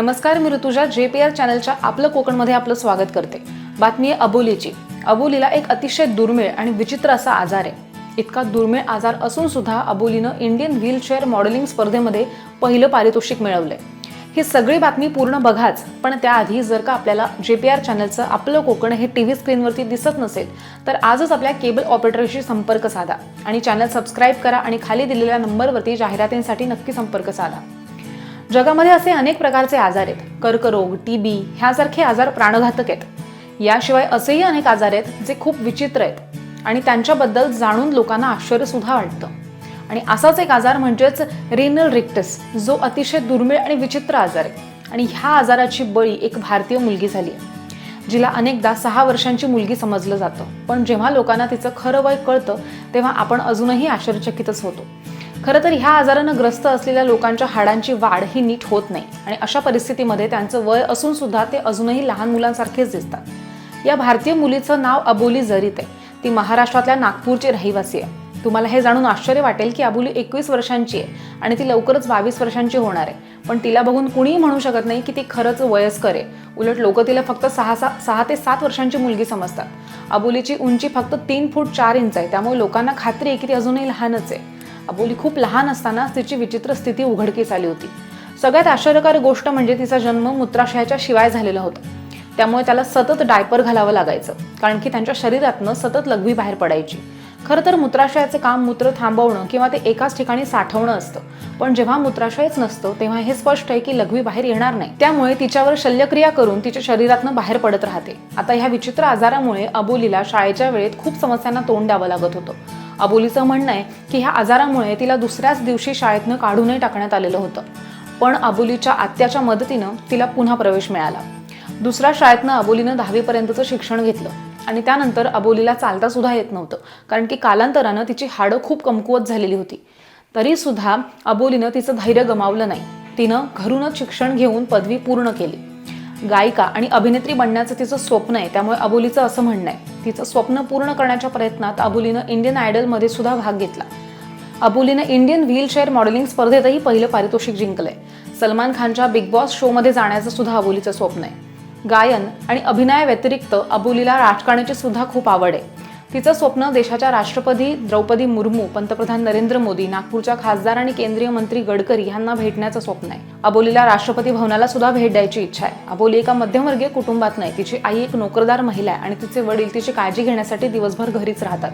नमस्कार मी Rutuja J P R चॅनलच्या आपलं कोकणमध्ये आपलं स्वागत करते. बातमी आहे अबोलीची. अबोलीला एक अतिशय दुर्मिळ आणि विचित्र असा आजार आहे. इतका दुर्मिळ आजार असून सुद्धा अबोलीनं इंडियन व्हीलचेअर मॉडेलिंग स्पर्धेमध्ये पहिलं पारितोषिक मिळवलंय. ही सगळी बातमी पूर्ण बघाच पण त्याआधी जर का आपल्याला जे पी आर चॅनलचं आपलं कोकण हे टी व्ही स्क्रीनवरती दिसत नसेल तर आजच आपल्या केबल ऑपरेटरशी संपर्क साधा आणि चॅनल सबस्क्राईब करा आणि खाली दिलेल्या नंबरवरती जाहिरातींसाठी नक्की संपर्क साधा. जगामध्ये असे अनेक प्रकारचे आजार आहेत. कर्करोग टीबी ह्यासारखे आजार प्राणघातक आहेत. याशिवाय असेही अनेक आजार आहेत जे खूप विचित्र आहेत आणि त्यांच्याबद्दल जाणून लोकांना आश्चर्यसुद्धा वाटतं. आणि असाच एक आजार म्हणजेच रेनल रिक्टस जो अतिशय दुर्मिळ आणि विचित्र आजार आहे. आणि ह्या आजाराची बळी एक भारतीय मुलगी झाली आहे. जिला अनेकदा सहा वर्षांची मुलगी समजलं जातं. पण जेव्हा लोकांना तिचं खरं वय कळतं तेव्हा आपण अजूनही आश्चर्यचकितच होतो. खरं तर ह्या आजारानं ग्रस्त असलेल्या लोकांच्या हाडांची वाढ ही नीट होत नाही. आणि अशा परिस्थितीमध्ये त्यांचं वय असून सुद्धा ते अजूनही लहान मुलांसारखेच दिसतात. या भारतीय मुलीचं नाव अबोली जरीत आहे. ती महाराष्ट्रातल्या नागपूरची रहिवासी आहे. तुम्हाला हे जाणून आश्चर्य वाटेल की अबोली एकवीस वर्षांची आहे आणि ती लवकरच बावीस वर्षांची होणार आहे. पण तिला बघून कुणीही म्हणू शकत नाही की ती खरंच वयस्कर आहे. उलट लोक तिला फक्त सहा सहा सहा ते सात वर्षांची मुलगी समजतात. अबोलीची उंची फक्त तीन फूट चार इंच आहे. त्यामुळे लोकांना खात्री आहे की ती अजूनही लहानच आहे. अबोली खूप लहान असतानाच तिची विचित्र स्थिती उघडकीस आली होती. सगळ्यात आश्चर्यकारक गोष्ट म्हणजे तिचा जन्म मूत्राशयाच्या शिवाय झालेला होता. त्यामुळे त्याला सतत डायपर घालावं लागायचं कारण की त्यांच्या शरीरातनं सतत लघवी बाहेर पडायची. खरं तर मूत्राशयाचं काम मूत्र थांबवणं किंवा ते एकाच ठिकाणी साठवणं असतं. पण जेव्हा मूत्राशयच नसतं तेव्हा हे स्पष्ट आहे की लघवी बाहेर येणार नाही. त्यामुळे तिच्यावर शल्यक्रिया करून तिच्या शरीरातनं बाहेर पडत राहते. आता ह्या विचित्र आजारामुळे अबोलीला शाळेच्या वेळेत खूप समस्यांना तोंड द्यावं लागत होतं. अबोलीचं म्हणणं आहे की ह्या आजारामुळे तिला दुसऱ्याच दिवशी शाळेतनं काढूनही टाकण्यात आलेलं होतं. पण अबोलीच्या आत्याच्या मदतीनं तिला पुन्हा प्रवेश मिळाला. दुसऱ्या शाळेतनं अबोलीनं दहावीपर्यंतचं शिक्षण घेतलं आणि त्यानंतर अबोलीला चालता सुद्धा येत नव्हतं कारण की कालांतरानं तिची हाडं खूप कमकुवत झालेली होती. तरी सुद्धा अबोलीनं तिचं धैर्य गमावलं नाही. तिनं घरूनच शिक्षण घेऊन पदवी पूर्ण केली. गायिका आणि अभिनेत्री बनण्याचं तिचं स्वप्न आहे. त्यामुळे अबोलीचं असं म्हणणं आहे. तिचं स्वप्न पूर्ण करण्याच्या प्रयत्नात अबोलीनं इंडियन आयडलमध्ये सुद्धा भाग घेतला. अबोलीनं इंडियन व्हीलचेअर मॉडेलिंग स्पर्धेतही पहिलं पारितोषिक जिंकलंय. सलमान खानच्या बिग बॉस शोमध्ये जाण्याचं सुद्धा अबोलीचं स्वप्न आहे. गायन आणि अभिनया व्यतिरिक्त अबोलीला राजकारणाची सुद्धा खूप आवड आहे. तिचं स्वप्न देशाच्या राष्ट्रपती द्रौपदी मुर्मू पंतप्रधान नरेंद्र मोदी नागपूरच्या खासदार आणि केंद्रीय मंत्री गडकरी यांना भेटण्याचं स्वप्न आहे. अबोलीला राष्ट्रपती भवनाला सुद्धा भेट द्यायची इच्छा आहे. अबोली एका मध्यमवर्गीय कुटुंबात नाही. तिची आई एक नोकरदार महिला आहे आणि तिचे वडील तिची काळजी घेण्यासाठी दिवसभर घरीच राहतात.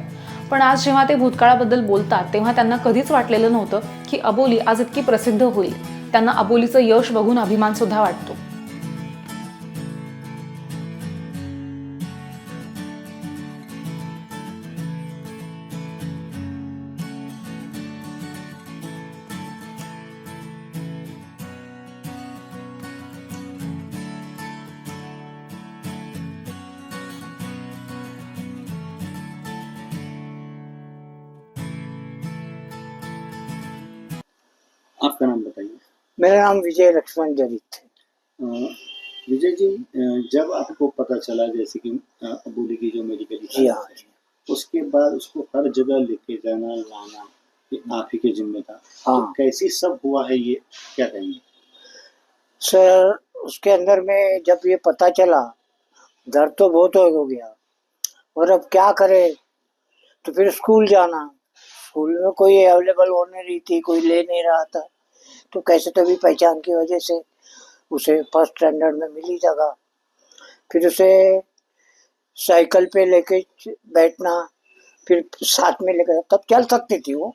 पण आज जेव्हा ते भूतकाळाबद्दल बोलतात तेव्हा त्यांना कधीच वाटलेलं नव्हतं की अबोली आज इतकी प्रसिद्ध होईल. त्यांना अबोलीचं यश बघून अभिमान सुद्धा वाटतो. आपका नाम बताइए। मेरा नाम विजय लक्ष्मण जरित है। विजय जी जब आपको पता चला जैसे कि अ, की जो मेडिकल जी हाँ उसके बाद उसको हर जगह लेके जाना लाना ये आप ही के जिम्मे था हाँ। तो कैसी सब हुआ है ये क्या कहेंगे? सर उसके अंदर में जब ये पता चला दर्द तो बहुत हो गया और अब क्या करे? तो फिर स्कूल जाना स्कूल में कोई अवेलेबल हो नहीं रही थी कोई ले नहीं रहा था। तो कैसे तो भी पहचान की वजह से उसे फ़र्स्ट स्टैंडर्ड में मिली जगह। फिर उसे साइकिल पे लेके बैठना, फिर साथ में लेकर तब चल सकती थी वो,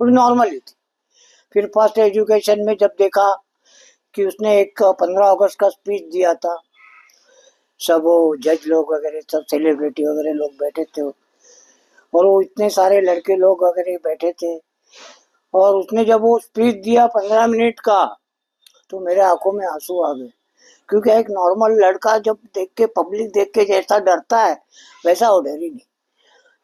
थोड़ी नॉर्मल ही थी। फिर फ़र्स्ट एजुकेशन में जब देखा कि उसने एक पंद्रह अगस्त का स्पीच दिया था, सब वो जज लोग वगैरह, सब सेलिब्रिटी वगैरह लोग बैठे थे। और वो इतने सारे लड़के लोग वगैरह बैठे थे और उसने जब वो स्पीच दिया पंद्रह मिनट का तो मेरे आँखों में आँसू आ गए। क्योंकि एक नॉर्मल लड़का जब देख के पब्लिक देख के जैसा डरता है, वैसा वो डरी नहीं।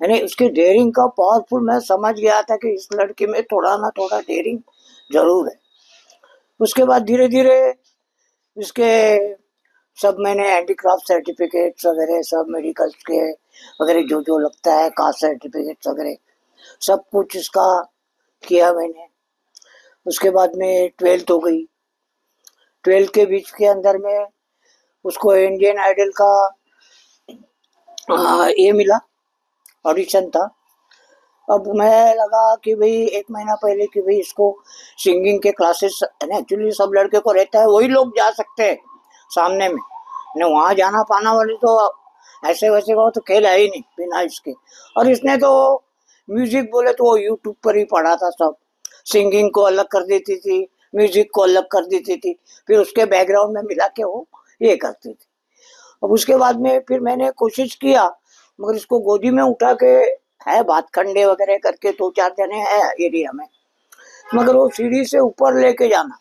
यानी उसकी डेयरिंग का पावरफुल मैं समझ गया था कि इस लड़के में थोड़ा ना थोड़ा डेयरिंग ज़रूर है। उसके बाद धीरे धीरे इसके सब मैंने हैंडीक्राफ्ट सर्टिफिकेट्स वगैरह, सब मेडिकल्स के वगैरह जो जो लगता है कास्ट सर्टिफिकेट्स वगैरह, सब कुछ इसका किया मैंने। उसके बाद में ट्वेल्थ हो गई। ट्वेल्थ के बीच के अंदर में उसको इंडियन आइडल का आ, ये मिला ऑडिशन था। अब मैं लगा कि भाई एक महीना पहले कि भाई इसको सिंगिंग के क्लासेस एक्चुअली सब लड़के को रहता है वही लोग जा सकते हैं सामने में। ने वहाँ जाना पाना वाले तो ऐसे वैसे का तो खेल है ही नहीं बिना इसके। और इसने तो म्यूज़िक बोले तो वो यूट्यूब पर ही पढ़ा था सब। सिंगिंग को अलग कर देती थी म्यूज़िक को अलग कर देती थी। फिर उसके बैकग्राउंड में मिला के वो ये करती थी। अब उसके बाद में फिर मैंने कोशिश किया, मगर इसको गोदी में उठा के है बात, खंडे वगैरह करके दो तो चार जने है एरिया में। मगर वो सीढ़ी से ऊपर लेके जाना।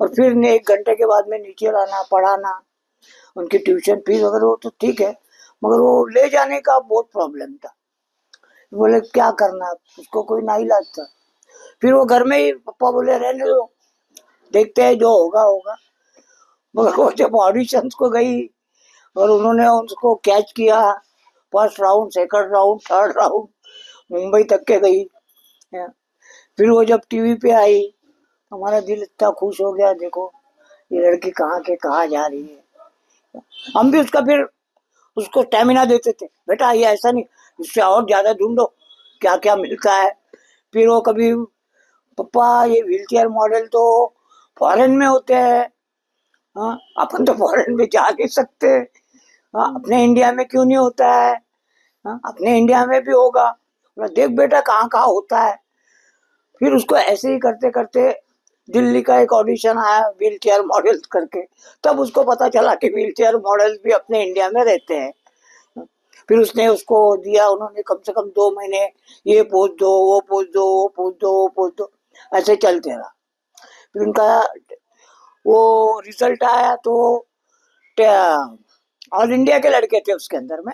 और फिर एक घंटे के बाद में नीचे लाना पढ़ाना। उनकी ट्यूशन फ़ीस वगैरह वो तो ठीक है। मगर वो ले जाने का बहुत प्रॉब्लम था। बोले, क्या करना उसको कोई ना इलाज था फिर वो घर में ही पप्पा बोले, रहने दो। देखते हैं जो होगा होगा। मगर वो जब ऑडिशन को गई और उन्होंने उसको catch KIA first round second round third round Mumbai तक के गई। फिर वो जब टीवी पे आई, हमारा दिल इतना खुश हो गया, देखो, ये लड़की कहाँ के, कहाँ जा रही है? हम भी उसका फिर, उसको स्टेमिना देते थे। बेटा, ये ऐसा नहीं इससे और ज़्यादा ढूंढो क्या क्या मिलता है। फिर वो कभी पप्पा ये व्हील चेयर मॉडल तो फॉरेन में होते हैं। हाँ अपन तो फॉरेन में जा नहीं सकते। हाँ अपने इंडिया में क्यों नहीं होता है? हाँ अपने इंडिया में भी होगा। देख बेटा, कहाँ कहाँ होता है? फिर उसको ऐसे ही करते करते दिल्ली का एक ऑडिशन आया व्हील चेयर मॉडल करके। तब उसको पता चला कि व्हील चेयर मॉडल भी अपने इंडिया में रहते हैं। फिर उसने उसको दिया, उन्होंने कम से कम दो महीने ये पोज दो, वो पोज दो, वो पोज दो, वो पोज दो, ऐसे चलते रहा। फिर उनका वो रिज़ल्ट आया तो ऑल इंडिया के लड़के थे उसके अंदर में।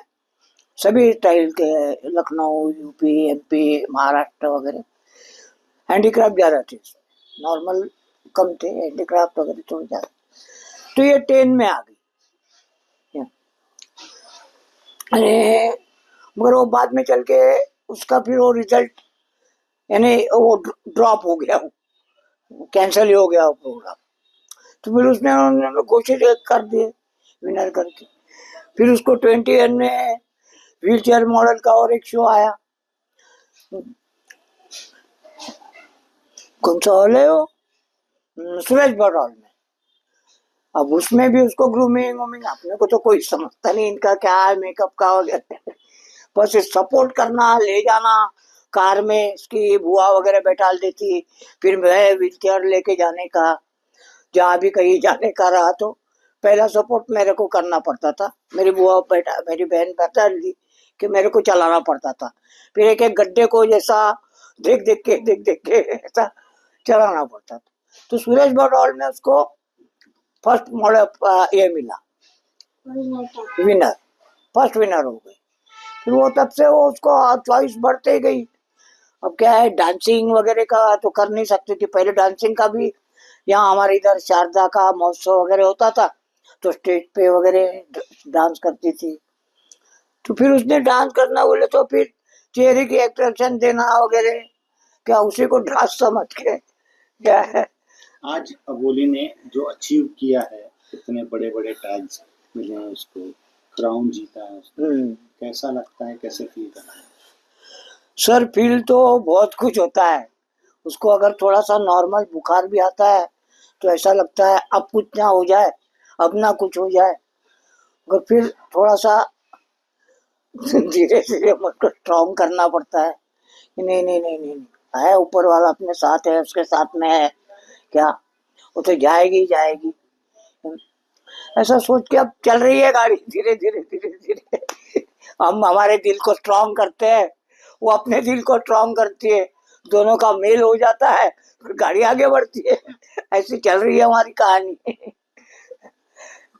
सभी स्टाइल के, लखनऊ यूपी एमपी महाराष्ट्र वगैरह। हैंडीक्राफ्ट ज़्यादा थे नॉर्मल कम थे हैंडीक्राफ्ट वगैरह थोड़े ज़्यादा। तो ये टेन में आ गई। अरे, मगर वो बाद में चल के उसका फिर वो रिज़ल्ट यानी वो ड्रॉप हो गया कैंसिल ही गया वो प्रोग्राम तो फिर उसने, उन्होंने घोषित कर दिए विनर करके फिर उसको ट्वेंटी एन में व्हील चेयर मॉडल का और एक शो आया। कौन सा हॉल है वो? सुरेश भट हॉल में। अब उसमें भी उसको ग्रूमिंग वूमिंग अपने को तो कोई समझता नहीं इनका क्या है मेकअप का वगैरह बस सपोर्ट करना, ले जाना, कार में इसकी बुआ वगैरह बैठा देती फिर मैं व्हील चेयर लेके जाने का, जहाँ भी कहीं जाने का रहा तो पहला सपोर्ट मेरे को करना पड़ता था। मेरी बुआ बैठा, मेरी बहन बैठा दी कि मेरे को चलाना पड़ता था। फिर एक एक गड्ढे को जैसा देख देख के, देख देख के ऐसा चलाना पड़ता था। तो सुरेश भट हॉल में उसको फ़र्स्ट मॉडल ये मिला विनर फ़र्स्ट विनर हो गई फिर वो तब से वो उसको चॉइस बढ़ते गई। अब क्या है डांसिंग वगैरह का तो कर नहीं सकती थी। पहले डांसिंग का भी यहाँ हमारे इधर शारदा का महोत्सव वगैरह होता था तो स्टेज पे वगैरह डांस करती थी। तो फिर उसने डांस करना बोले तो फिर चेहरे की एक्सप्रेशन देना वगैरह। क्या उसी को डांस समझ के। क्या है? आज अबोली ने जो अचीव किया है इतने बड़े बड़े टाइल्स मिले हैं उसको क्राउन जीता है उसने। हम्म। कैसा लगता है कैसे फील कर रहा है? सर फील तो बहुत कुछ होता है। उसको अगर थोड़ा सा नॉर्मल बुखार भी आता है तो ऐसा लगता है अब कुछ ना हो जाए अब ना कुछ हो जाए। मगर फिर थोड़ा सा धीरे धीरे मन को स्ट्रॉन्ग करना पड़ता है नहीं नहीं नहीं नहीं, है ऊपर वाला अपने साथ है उसके साथ में है। क्या? वो तो जाएगी जाएगी। ऐसा सोच के अब चल रही है गाड़ी। धीरे धीरे धीरे धीरे। हम हमारे दिल को स्ट्रॉन्ग करते हैं। वो अपने दिल को स्ट्रॉन्ग करती है। दोनों का मेल हो जाता है, फिर गाड़ी आगे बढ़ती है। ऐसी चल रही है हमारी कहानी।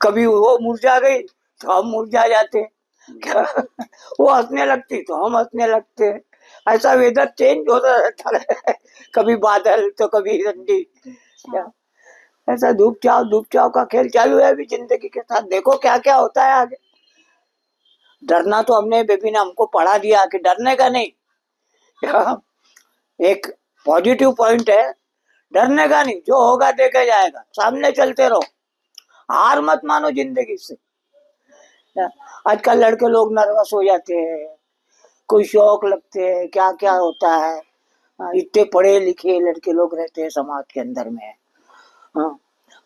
कभी वो मुरझा गई तो हम मुरझा जाते। वो हंसने लगती तो हम हंसने लगते। ऐसा वेदर चेंज होता रहता है। कभी बादल तो कभी ठंडी क्या? ऐसा धूप चाव धूप चाव का खेल चालू है अभी ज़िंदगी के साथ। देखो क्या क्या होता है आगे। डरना तो हमने बेबी ने हमको पढ़ा दिया कि डरने का नहीं। एक पॉजिटिव पॉइंट है डरने का नहीं जो होगा देखा जाएगा। सामने चलते रहो। हार मत मानो ज़िंदगी से। आजकल लड़के लोग नर्वस हो जाते हैं कोई शौक लगते हैं क्या क्या होता हाँ, इतने पढ़े लिखे लड़के लोग रहते हैं समाज के अंदर में। हाँ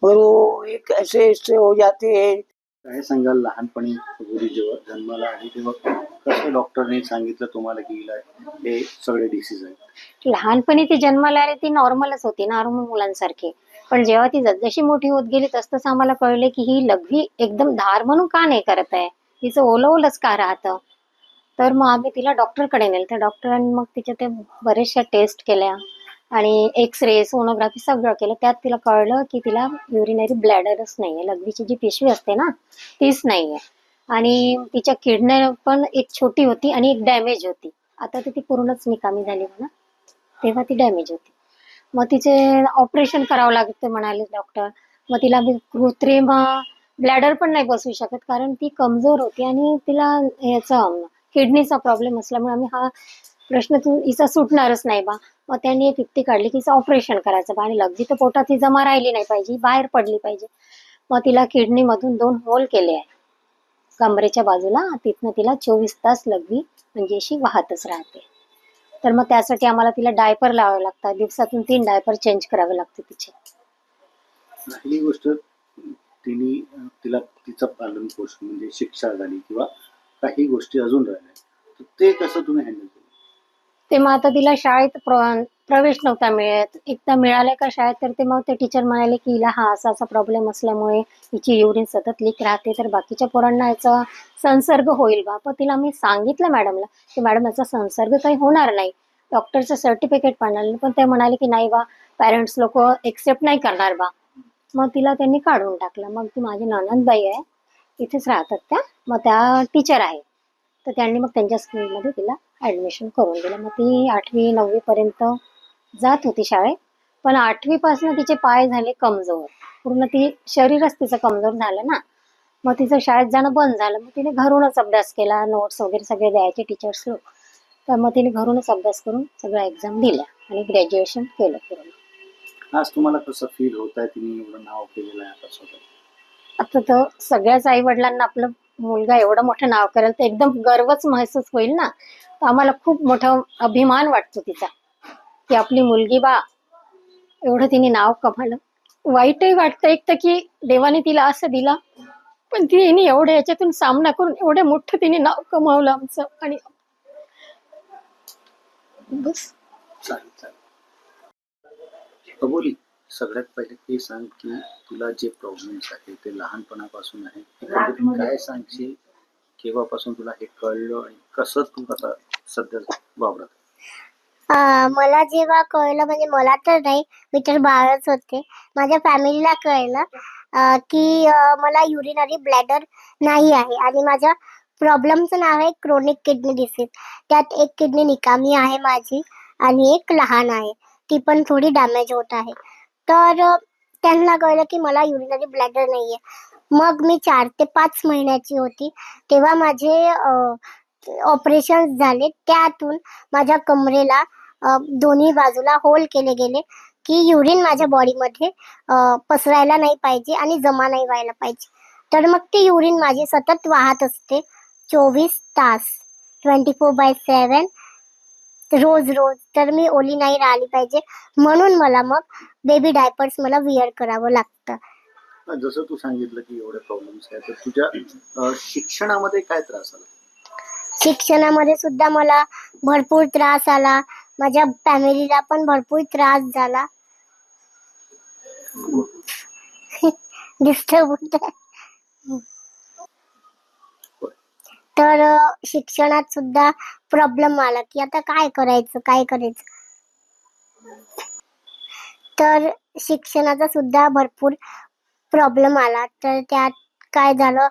और वो एक ऐसे ऐसे हो जाते हैं। काय सांगाल लहानपणी जेव्हा जन्माला आली तेव्हा कसं डॉक्टरने सांगितलं तुम्हाला की हिला हे सगळे डिसीज आहेत? लहानपणी ती जन्माला आली ती नॉर्मलच होती नॉर्मल मुलांसारखी. पण जेव्हा ती जशी मोठी होत गेली तसतसं आम्हाला कळले की ही लघवी एकदम धार म्हणून का नाही करत आहे? तिचं ओलं ओलंच का राहतं? तर मग आम्ही तिला डॉक्टरकडे नेलं. त्या डॉक्टरांनी मग तिच्या ते बऱ्याचशा टेस्ट केल्या. आणि एक्स रे सोनोग्राफी सगळं केलं. त्यात तिला कळलं की तिला युरिनरी ब्लॅडरच नाहीये. लघवीची जी पिशवी असते ना तीच नाहीये. आणि तिच्या किडनी पण एक छोटी होती आणि एक डॅमेज होती. आता तर ती पूर्णच निकामी झाली म्हणा. तेव्हा ती डॅमेज होती. मग तिचे ऑपरेशन करावं लागतं म्हणाले डॉक्टर मग तिला कृत्रिम ब्लॅडर पण नाही बसवू शकत. कारण ती कमजोर होती आणि तिला याचं किडनीचा प्रॉब्लेम असल्यामुळे आम्ही हा प्रश्न तू हिचा सुटणारच नाही बा. मग त्यांनी एक युक्ती काढली की हिचं ऑपरेशन करायचं बा. आणि लगदी तर पोटात ही जमा राहिली नाही पाहिजे बाहेर पडली पाहिजे. मग तिला किडनीमधून दोन होल केले आहे. कमरेच्या बाजूला तिथनं तिला चोवीस तास लघवी म्हणजे अशी वाहतच राहते. तर मग त्यासाठी आम्हाला तिला डायपर लावावे लागतात. दिवसातून तीन डायपर चेंज करावे लागते तिचे. ही गोष्ट तिने तिला तिचं पालन पोषण म्हणजे शिक्षा झाली किंवा काही गोष्टी अजून राहिल्या. तर ते कसं तुम्ही हँडल केलं? ते मग आता तिला शाळेत प्र- प्रवेश नव्हता मिळत. एकदा मिळाले का शाळेत तर ते मग ते टीचर म्हणाले की हिला हा असा असा प्रॉब्लेम असल्यामुळे हिची युरिन सतत लीक राहते तर बाकीच्या पोरांना याचा संसर्ग होईल बा. पण तिला मी सांगितलं मॅडमला की मॅडम याचा संसर्ग काही होणार नाही. डॉक्टरचं सर्टिफिकेट पाहिलं पण ते म्हणाले की नाही बा पॅरेंट्स लोक एक्सेप्ट नाही करणार बा. मग तिला त्यांनी काढून टाकलं. मग ती माझी ननंदबाई आहे. इथेच राहतात त्या. मग त्या टीचर आहे. तर त्यांनी मग त्यांच्या स्कूलमध्ये तिला ॲडमिशन करून दिलं. मग ती आठवी नववीपर्यंत जात होती शाळेत. पण आठवीपासून तिचे पाय झाले कमजोर. पूर्ण ती शरीरच तिचं कमजोर झालं ना. मग तिचं शाळेत जाणं बंद झालं. मग तिने घरूनच अभ्यास केला. नोट्स वगैरे सगळे द्यायचे टीचर्स लोक तर मग तिने घरूनच अभ्यास करून सगळ्या एक्झाम दिल्या आणि ग्रॅज्युएशन केलं पूर्ण. आज तुम्हाला कसं फील होत आहे तिने एवढं नाव केलेलं आहे आता स्वतः आता तर सगळ्याच आई वडिलांना आपलं मुलगा एवढं मोठं नाव करेल तर एकदम गर्वच महसूस होईल ना? तर आम्हाला खूप मोठा अभिमान वाटतो तिचा. की आपली मुलगी बा एवढं तिने नाव कमावलं. वाईटही वाटतं एक तर की देवाने तिला असं दिला पण तिने एवढं याच्यातून सामना करून एवढं मोठं तिने नाव कमावलं आमचं आणि बस. चालेल चालेल. सगळ्यात पहिले ते सांग की तुला जे प्रॉब्लेम्स आहे ते लहानपणापासून आहे एकंदरीत काय सांगशील? केव्हापासून तुला हे कळलं आणि कसं तू आता सध्या वावरत आहे? अं, मला जेव्हा कळलं म्हणजे मला तर नाही मी तर बाळच होते. माझ्या फॅमिलीला कळलं अं, की अं, मला युरिनरी ब्लॅडर नाही आहे. आणि माझ्या प्रॉब्लेमचं नाव आहे क्रोनिक किडनी डिसीज त्यात एक किडनी निकामी आहे माझी आणि एक लहान आहे. ती पण थोडी डॅमेज होत आहे. तर त्यांना कळलं की मला युरिनरी ब्लॅडर नाहीये. मग मी चार ते पाच महिन्याची होती. तेव्हा माझे ऑपरेशन झाले. त्यातून माझ्या कमरेला दोन्ही बाजूला होल केले गेले की युरिन माझ्या बॉडीमध्ये पसरायला नाही पाहिजे आणि जमा नाही व्हायला पाहिजे. तर मग ते युरिन माझी सतत वाहत असते. चोवीस तास. ट्वेंटी फोर बाय सेवन रोज रोज. तर मी ओली नाही राहिली पाहिजे. म्हणून मला मग बेबी डायपर्स मला विअर करावं लागतं. जसं तू सांगितलं की एवढे प्रॉब्लेम्स आहेत तर तुझ्या अं, शिक्षणामध्ये काय त्रास आला? शिक्षणामध्ये सुद्धा मला भरपूर त्रास आला. माझ्या फॅमिलीला पण भरपूर त्रास झाला. डिस्टर्ब होत. तर शिक्षणात सुद्धा प्रॉब्लेम आला. की आता काय करायचं काय करायचं? तर शिक्षणाचा सुद्धा भरपूर प्रॉब्लेम आला. तर त्यात काय झालं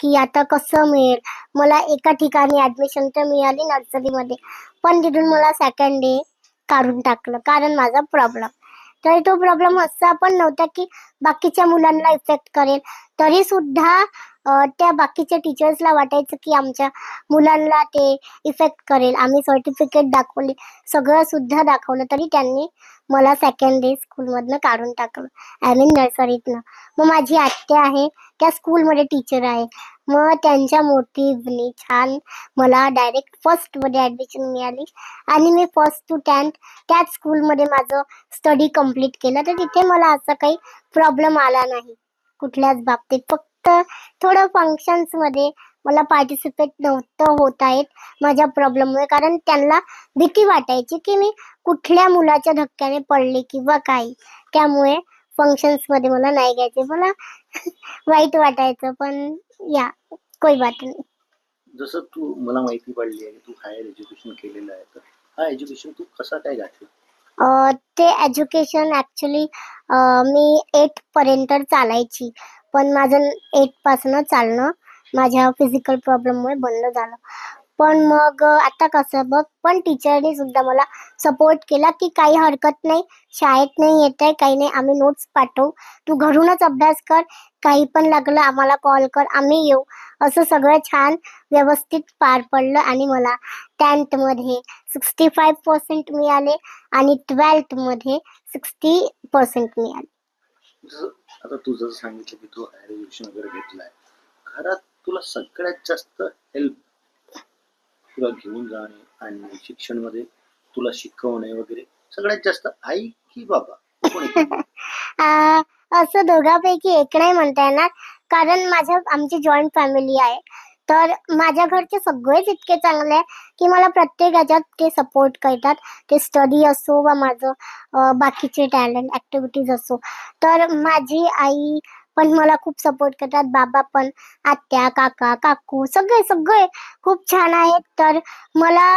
की आता कसं मिळेल? मला एका ठिकाणी ऍडमिशन तर मिळाली नर्सरीमध्ये पण तिथून मला सेकंड डे काढून टाकलं कारण माझा प्रॉब्लेम तर तो प्रॉब्लेम असा पण नव्हता की बाकीच्या मुलांना इफेक्ट करेल. तरी सुद्धा त्या बाकीच्या टीचर्सला वाटायचं की आमच्या मुलांना ते इफेक्ट करेल. आम्ही सर्टिफिकेट दाखवले सगळं सुद्धा दाखवलं तरी त्यांनी मला सेकंड डे स्कूलमधनं काढून टाकलं आय मीन नर्सरीतनं मग माझी आत्या आहे त्या स्कूलमध्ये टीचर आहे. मग त्यांच्या मोटिव्हनी छान मला डायरेक्ट फर्स्टमध्ये ॲडमिशन मिळाली आणि मी फर्स्ट टू टेन्थ त्याच स्कूलमध्ये माझं स्टडी कंप्लीट केलं. तर तिथे मला असा काही प्रॉब्लेम आला नाही. कुठल्याच बाबतीत. फक्त थोडं फंक्शन्समध्ये मला पार्टिसिपेट नव्हतं होता येत माझ्या प्रॉब्लेममुळे कारण त्यांना भीती वाटायची की मी कुठल्या मुलाच्या धक्क्याने पडले किंवा काही त्यामुळे फंक्शन्समध्ये मला नाही घ्यायचे. मला वाईट वाटायचं. पण या कोई बात नाही. जसं तू मला माहिती पडली आहे तू हायर एज्युकेशन केलेलं आहे. तर हा एज्युकेशन तू कसा काय गाठलं? ते एज्युकेशन ॲक्च्युली मी एट पर्यंत चालायची. पण माझं एटपासनं चालणं माझ्या फिजिकल प्रॉब्लेममुळे बंद झालं. पण मग आता कसं बघ पण टीचरने सुद्धा मला सपोर्ट केला की काही हरकत नाही शाळेत नाही येत आहे काही नाही आम्ही नोट्स पाठवू. तू घरूनच अभ्यास कर काही पण लागलं आम्हाला कॉल कर आम्ही येऊ. असं सगळं छान व्यवस्थित पार पडलं आणि मला टेन्थमध्ये सिक्स्टी फाईव्ह पर्सेंट मिळाले आणि ट्वेल्थमध्ये सिक्स्टी पर्सेंट मिळाले. आता तू जसं सांगितलं की तू हायर एज्युकेशन वगैरे घेतलं घरात तुला सगळ्यात जास्त हेल्प तुला घेऊन जाणे आणि शिक्षणमध्ये तुला शिकवणे वगैरे सगळ्यात जास्त आई की बाबा? असं दोघांपैकी एक नाही म्हणता येणार. कारण माझ्या आमची जॉईंट फॅमिली आहे. तर माझ्या घरचे सगळेच इतके चांगले आहे की मला प्रत्येक ह्याच्यात ते सपोर्ट करतात. ते स्टडी असो वा माझं बाकीचे टॅलेंट ॲक्टिव्हिटीज असो. तर माझी आई पण मला खूप सपोर्ट करतात. बाबा पण आत्या काका काकू सगळे सगळे खूप छान आहेत. तर मला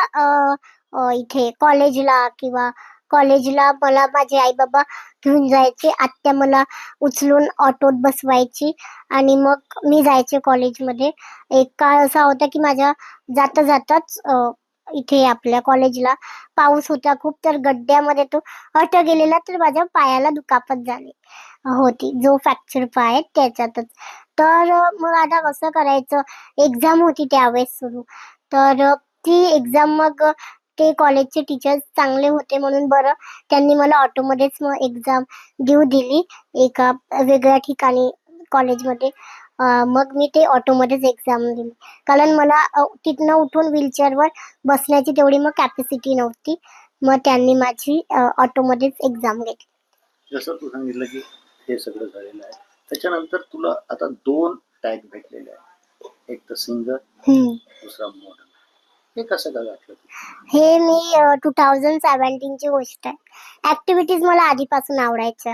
इथे कॉलेजला किंवा कॉलेजला मला माझे आई बाबा घेऊन जायचे. आत्या मला उचलून ऑटोत बसवायची आणि मग मी जायचे कॉलेजमध्ये. एक काळ असा होता की माझ्या जाता जाताच इथे आपल्या कॉलेजला पाऊस होता खूप तर गड्ड्यामध्ये तो अट गेलेला तर माझ्या पायाला दुखापत झाली होती. जो फ्रॅक्चर पाय आहे त्याच्यातच. तर मग आता कसं करायचं? एक्झाम होती त्यावेळेस सुरू. तर ती एक्झाम मग ते कॉलेजचे टीचर्स चांगले होते म्हणून बरं. त्यांनी मला ऑटोमध्येच मग एक्झाम देऊ दिली एका वेगळ्या ठिकाणी कॉलेजमध्ये मग मी ते ऑटोमध्येच एक्झाम दिली. कारण मला तिथनं उठून व्हीलचेअरवर बसण्याची तेवढी मग कॅपॅसिटी नव्हती. मग त्यांनी माझी ऑटोमध्येच एक्झाम घेतली. जसं तू सांगितलं की हे सगळं झालेलं आहे. त्याच्यानंतर तुला आता दोन टॅग भेटलेले आहेत. एक तर सिंगर. दुसरा मॉडल हे कसं काय गाठलं हे मी टू थाउजंड सेव्हन्टीनची गोष्ट आहे. ऍक्टिव्हिटीज मला आधीपासून आवडायच्या.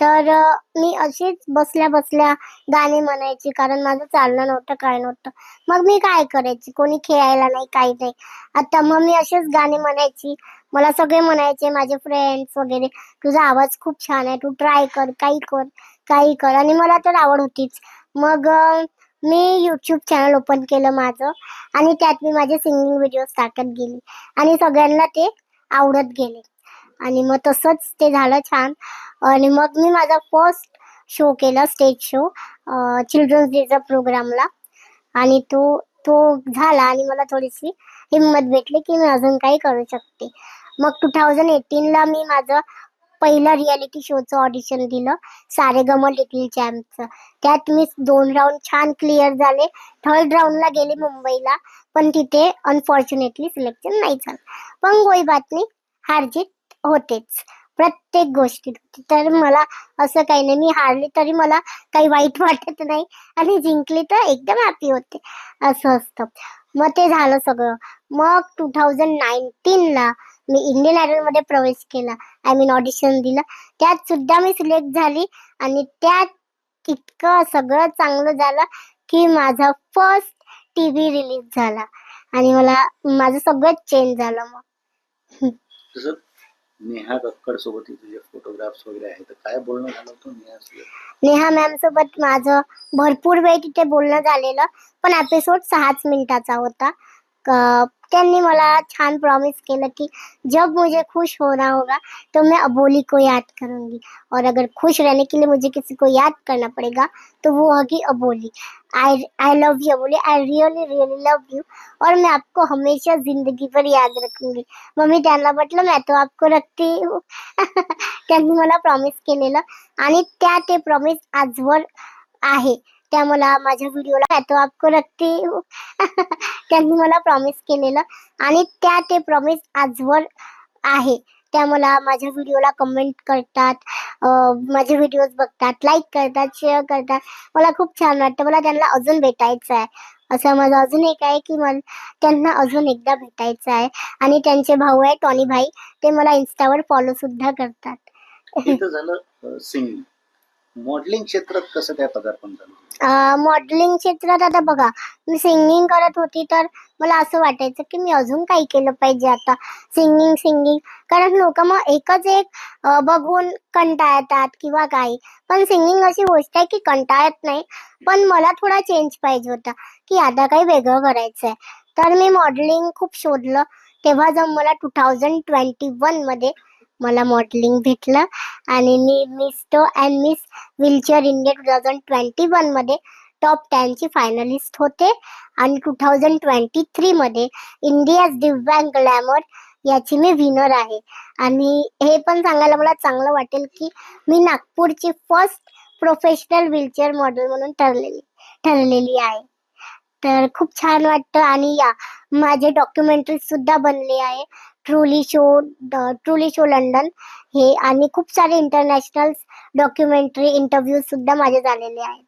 तर अ, मी अशीच बसल्या बसल्या गाणे म्हणायची कारण माझं चालणं नव्हतं काय नव्हतं. मग मी काय करायची? कोणी खेळायला नाही काही नाही. आता मग मी असेच गाणे म्हणायची. मला सगळे म्हणायचे माझे फ्रेंड्स वगैरे तुझा आवाज खूप छान आहे. तू ट्राय कर काही कर काही कर. आणि मला तर आवड होतीच. मग अ, मी यूट्यूब चॅनल ओपन केलं माझं आणि त्यात मी माझे सिंगिंग व्हिडिओज टाकत गेली आणि सगळ्यांना ते आवडत गेले. आणि मग तसंच ते झालं छान. आणि मग मी माझा फर्स्ट शो केला स्टेज शो चिल्ड्रन्स डेचा प्रोग्रामला आणि तो तो झाला आणि मला थोडीशी हिंमत भेटली की मी अजून काही करू शकते. मग टू थाउजंड एटीनला मी माझं पहिलं रियालिटी शोचं ऑडिशन दिलं. सारेगम लिटिल चॅम्पचं त्यात मी दोन राऊंड छान क्लिअर झाले. थर्ड राऊंडला गेले मुंबईला. पण तिथे अनफॉर्च्युनेटली सिलेक्शन नाही झालं. पण कोई बात हारजीत होतेच. प्रत्येक गोष्टीत होती. तर मला असं काही नाही. मी हारली तरी मला काही वाईट वाटत नाही. आणि जिंकली तर एकदम हॅपी होते. असं असतं. मग ते झालं सगळं. मग टू थाउजंड नाईन्टीनला मी इंडियन आयडलमध्ये प्रवेश केला. आय मीन ऑडिशन दिलं. त्यात सुद्धा मी सिलेक्ट झाली आणि त्यात इतकं सगळं चांगलं झालं की माझा फर्स्ट टी व्ही रिलीज झाला. आणि मला माझं सगळंच चेंज झालं मग. नेहा कक्कड सोबत तुझे फोटोग्राफ्स वगैरे आहेत तर काय बोलणं झालं होतं नेहा नेहा मॅम सोबत माझं भरपूर वेळ तिथे बोलणं झालेलं पण एपिसोड सहाच मिनिटाचा होता. त्यांनी मला छान प्रॉमिस केलं कि जब मुझे खुश होना होगा तो मैं अबोली को याद करूँगी. और अगर खुश रहने के लिए मुझे किसी को याद करना पड़ेगा तो वो होगी Aboli I I love you Aboli I really really love you और मैं आपको हमेशा ज़िंदगी भर याद रखूँगी. मम्मी, त्यांना म्हटलं, मैं तो आपको रखती हूँ. त्यांनी मला प्रॉमिस केलेलं. आणि त्या ते प्रॉमिस आजवर आहे. त्या मला माझ्या व्हिडिओला तो आपको रखती त्यांनी मला प्रॉमिस केलेलं. आणि त्या ते प्रॉमिस आजवर आहे. त्या मला माझ्या व्हिडिओला कमेंट करतात. माझे व्हिडिओज बघतात. लाईक करतात शेअर करतात. मला खूप छान वाटतं. मला त्यांना अजून भेटायचं आहे. असं माझं अजून एक आहे की मला त्यांना अजून एकदा भेटायचं आहे. आणि त्यांचे भाऊ आहे टॉनी भाई. ते मला इन्स्टावर फॉलो सुद्धा करतात. झालं सिंगिंग मॉडेलिंग क्षेत्रात कसं काय पदार्पण झालं? मॉडेलिंग क्षेत्रात आता बघा मी सिंगिंग करत होती तर मला असं वाटायचं की मी अजून काही केलं पाहिजे आता. सिंगिंग सिंगिंग कारण लोक मग एकच एक अं, बघून कंटाळतात किंवा काही. पण सिंगिंग अशी गोष्ट आहे की कंटाळत नाही. पण मला थोडा चेंज पाहिजे होता की आता काही वेगळं करायचं आहे तर मी मॉडेलिंग खूप शोधलं. तेव्हा जाऊन मला टू थाउजंड ट्वेंटी वनमध्ये मला मॉडेलिंग भेटलं. आणि मी miss toe and miss wheelchair India two thousand twenty वनमध्ये टॉप टेन ची फायनलिस्ट होते. आणि टू थाउजंड ट्वेंटी थ्री मध्ये दिव्यांग ग्लॅमर याची मी विनर आहे. आणि हे पण सांगायला मला चांगलं वाटेल की मी नागपूरची फर्स्ट प्रोफेशनल व्हीलचेअर मॉडेल म्हणून ठरलेली ठरलेली आहे. तर खूप छान वाटतं. आणि या माझे डॉक्युमेंटरी सुद्धा बनले आहे. Truly show truly show London हे आणि खूप सारे इंटरनॅशनल डॉक्युमेंटरी इंटरव्ह्यू सुद्धा माझे झालेले आहेत.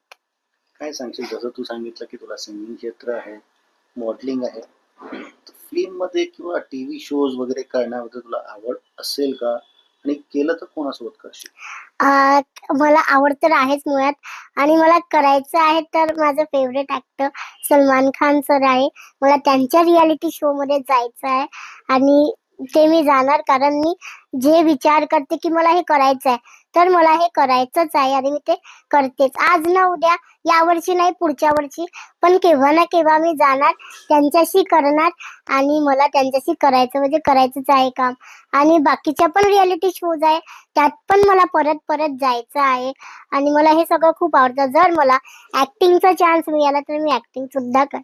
काय सांगशील? जसं तू सांगितलं की तुला सिंगिंग क्षेत्र आहे मॉडेलिंग आहे फिल्ममध्ये किंवा टीव्ही शोज वगैरे करण्यामध्ये तुला आवड असेल का? आणि केलं तर कोणासोबत करशील? मला आवड तर आहेच मुळात. आणि मला करायचं आहे तर माझं favourite actor Salman Khan sir आहे. मला त्यांच्या रियालिटी शो मध्ये जायचं आहे. आणि ते मी जाणार कारण मी जे विचार करते की मला हे करायचं आहे तर मला हे करायचंच आहे आणि मी ते करतेच. आज ना उद्या या वर्षी नाही पुढच्या वर्षी पण केव्हा ना केव्हा मी जाणार त्यांच्याशी करणार आणि मला त्यांच्याशी करायचं म्हणजे करायचंच आहे काम. आणि बाकीच्या पण रियालिटी शोज आहे त्यात पण मला परत परत जायचं आहे आणि मला हे सगळं खूप आवडतं. जर मला ऍक्टिंगचा चान्स मिळाला तर मी ऍक्टिंग सुद्धा कर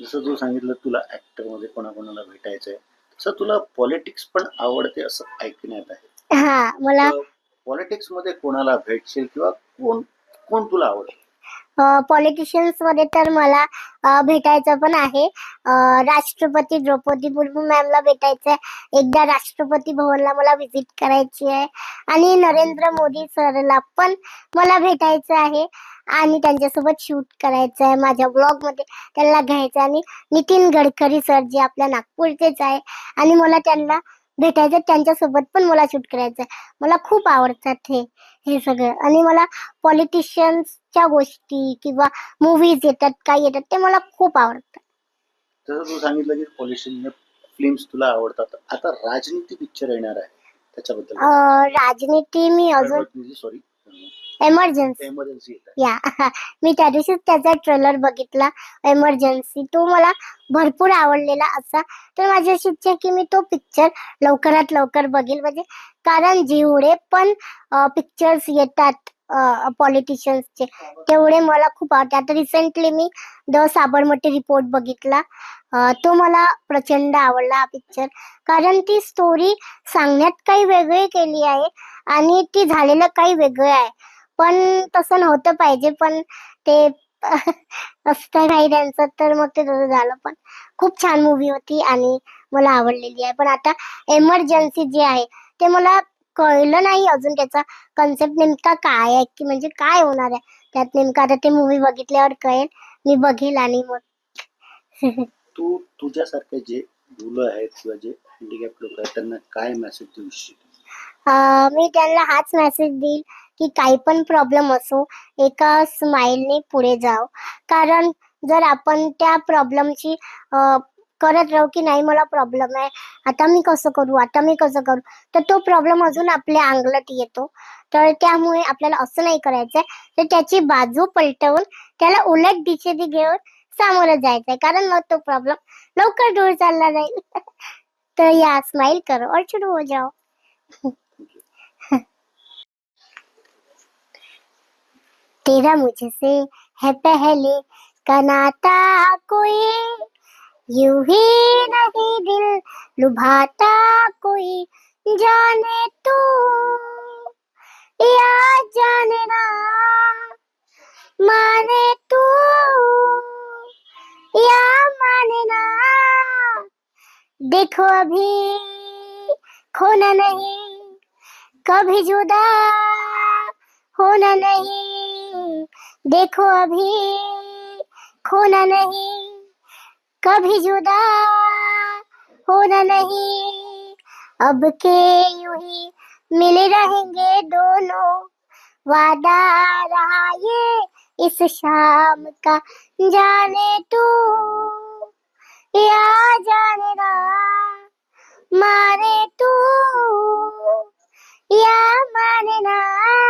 जसं तू सांगितलं तुला ऍक्टरमध्ये कोणाकोणाला भेटायचंय तसं तुला पॉलिटिक्स पण आवडते असं ऐकण्यात आहे. हा मला पॉलिटिक्समध्ये कोणाला भेटशील किंवा कोण कोण तुला आवडेल? पॉलिटिशियन्समध्ये तर मला भेटायचं पण आहे. राष्ट्रपती द्रौपदी मुर्मू मॅमला भेटायचं आहे. एकदा राष्ट्रपती भवनला मला व्हिजिट करायची आहे. आणि नरेंद्र मोदी सरला पण मला भेटायचं आहे. आणि त्यांच्यासोबत शूट करायचं आहे. माझ्या ब्लॉगमध्ये त्यांना घ्यायचं आहे. आणि नितीन गडकरी सर जे आपल्या नागपूरचेच आहे. आणि मला त्यांना भेटायचं आहे, त्यांच्यासोबत पण मला शूट करायचं आहे. मला खूप आवडतात हे हे सगळं. आणि मला पॉलिटिशियन्स पॉलिटिशियन्सच्या गोष्टी किंवा मूवीज येतात काय येतात ते मला खूप आवडतात. जसं तू सांगितलं की पॉलिटिशियन फिल्म्स तुला आवडतात. आता राजनीती पिक्चर येणार आहे त्याच्याबद्दल. अं, राजनीती मी अजून सॉरी एमर्जन्सी एमर्जन्सी येत आहे. या. मी त्या दिवशीच त्याचा ट्रेलर बघितला एमर्जन्सी तो मला भरपूर आवडलेला असा. तर माझी अशी इच्छा आहे की मी तो पिक्चर लवकरात लवकर बघेल. म्हणजे कारण जेवढे पण पिक्चर्स येतात पॉलिटिशियन्सचे तेवढे मला खूप आवडते. आता रिसेंटली मी द साबरमती रिपोर्ट बघितला. तो मला प्रचंड आवडला हा पिक्चर कारण ती स्टोरी सांगण्यात काही वेगळी केली आहे आणि ती झालेलं काही वेगळं आहे. पण तसं नव्हतं पाहिजे. पण ते असतं काही त्यांचं तर मग ते तसं झालं. पण खूप छान मूवी होती आणि मला आवडलेली आहे. पण आता एमर्जन्सी जे आहे ते मला कळलं नाही अजून त्याचा कन्सेप्ट नेमका काय आहे की म्हणजे काय होणार आहे. त्यात नेमकं आता ते मूवी बघितल्यावर कळेल. मी बघेल आणि मग. तू तुझ्यासारखे जे मुलं आहेत किंवा जे हँडिकॅप लोक आहेत त्यांना काय मेसेज देऊ इच्छितो अं, मी त्यांना हाच मेसेज देईल की काही पण प्रॉब्लेम असो एका स्माइलने पुढे जाव कारण जर आपण त्या प्रॉब्लेमची करत राहू की नाही मला प्रॉब्लेम आहे. आता मी कसं करू? आता मी कसं करू? तर तो प्रॉब्लेम अजून आपल्या अंगलट येतो. तर त्यामुळे आपल्याला असं नाही करायचंय. तर त्याची बाजू पलटवून त्याला उलट दिशेने घेऊन सामोरं जायचंय. कारण मग तो प्रॉब्लेम लवकर दूर चालला जाईल. तर या स्माइल करो. और शुरू हो जाओ. तेरा मुझसे है पहले का नाता कोई यूँ ही नहीं दिल लुभाता कोई। जाने तू या जाने ना, माने तू या माने ना। देखो अभी खोना नहीं, कभी जुदा होना नहीं। देखो अभी खोना नहीं कभी जुदा होना नहीं। अब के यूँ ही मिले रहेंगे दोनों। वादा रहा ये इस शाम का। जाने तू, या जाने ना। माने तू, या माने ना।